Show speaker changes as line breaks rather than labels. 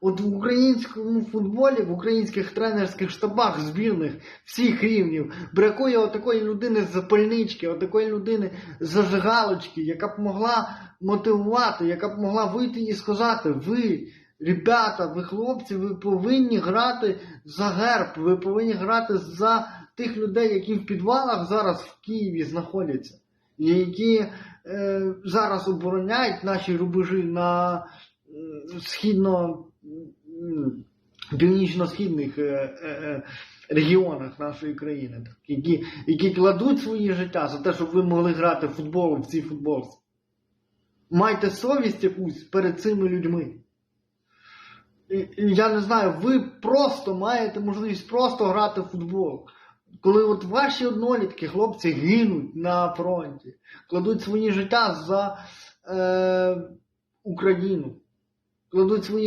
От в українському футболі, в українських тренерських штабах збірних всіх рівнів бракує отакої людини з запальнички, отакої людини з зажигалочки, яка б могла мотивувати, яка б могла вийти і сказати: ви, ребята, ви хлопці, ви повинні грати за герб, ви повинні грати за тих людей, які в підвалах зараз в Києві знаходяться, і які е, зараз обороняють наші рубежі на східно північно-східних е, е, е, регіонах нашої країни, які, які кладуть свої життя за те, щоб ви могли грати в футбол в цій футболці. Майте совість якусь перед цими людьми. Я не знаю, ви просто маєте можливість просто грати в футбол. Коли от ваші однолітки, хлопці, гинуть на фронті, кладуть свої життя за е, Україну, кладуть свої